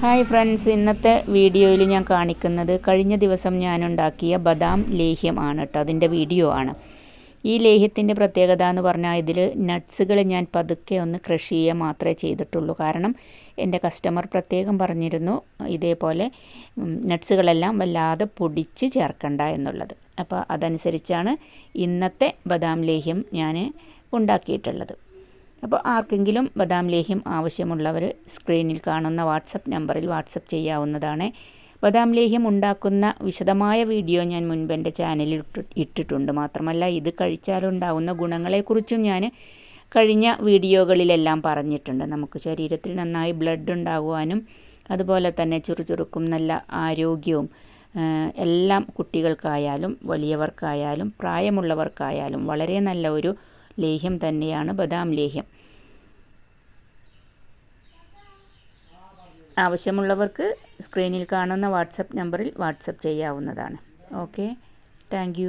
Hi friends ഇന്നത്തെ വീഡിയോയിൽ ഞാൻ കാണിക്കുന്നത് കഴിഞ്ഞ ദിവസം ഞാൻ ഉണ്ടാക്കിയ ബദാം ലേഹ്യം ആണ് കേട്ടോ അതിന്റെ വീഡിയോ ആണ്. ഈ ലേഹ്യത്തിന്റെ പ്രത്യേകത എന്ന് പറഞ്ഞാൽ ഇതിൽ നട്ട്സുകൾ ഞാൻ പതുക്കെ ഒന്ന് ക്രഷ് ചെയ്യുക മാത്രമേ ചെയ്തിട്ടുള്ളൂ. കാരണം എന്റെ കസ്റ്റമർ പ്രത്യേകം പറഞ്ഞിരുന്നു ഇതേപോലെ നട്ട്സുകളെല്ലാം വല്ലാതെ പൊടിച്ച് ചേർക്കണ്ട എന്നുള്ളത്. അപ്പോൾ അതനുസരിച്ചാണ് ഇന്നത്തെ ബദാം ലേഹ്യം ഞാൻ ഉണ്ടാക്കിയിട്ടുള്ളത്. അപ്പോൾ ആർക്കെങ്കിലും ബദാം ലേഹ്യം ആവശ്യമുള്ളവർ സ്ക്രീനിൽ കാണുന്ന വാട്സപ്പ് നമ്പറിൽ വാട്സപ്പ് ചെയ്യാവുന്നതാണ്. ബദാം ലേഹ്യം ഉണ്ടാക്കുന്ന വിശദമായ വീഡിയോ ഞാൻ മുൻപ് എന്റെ ചാനലിൽ ഇട്ടിട്ടുണ്ട്. മാത്രമല്ല ഇത് കഴിച്ചാലുണ്ടാവുന്ന ഗുണങ്ങളെക്കുറിച്ചും ഞാൻ കഴിഞ്ഞ വീഡിയോകളിലെല്ലാം പറഞ്ഞിട്ടുണ്ട്. നമുക്ക് ശരീരത്തിൽ നന്നായി ബ്ലഡ് ഉണ്ടാകുവാനും അതുപോലെ തന്നെ ചുറുചുറുക്കും നല്ല ആരോഗ്യവും എല്ലാം കുട്ടികൾക്കായാലും വലിയവർക്കായാലും പ്രായമുള്ളവർക്കായാലും വളരെ നല്ല ഒരു ലേഹ്യം തന്നെയാണ് ബദാം ലേഹ്യം. ആവശ്യമുള്ളവർക്ക് സ്ക്രീനിൽ കാണുന്ന വാട്സപ്പ് നമ്പറിൽ വാട്സപ്പ് ചെയ്യാവുന്നതാണ്. ഓക്കെ. താങ്ക്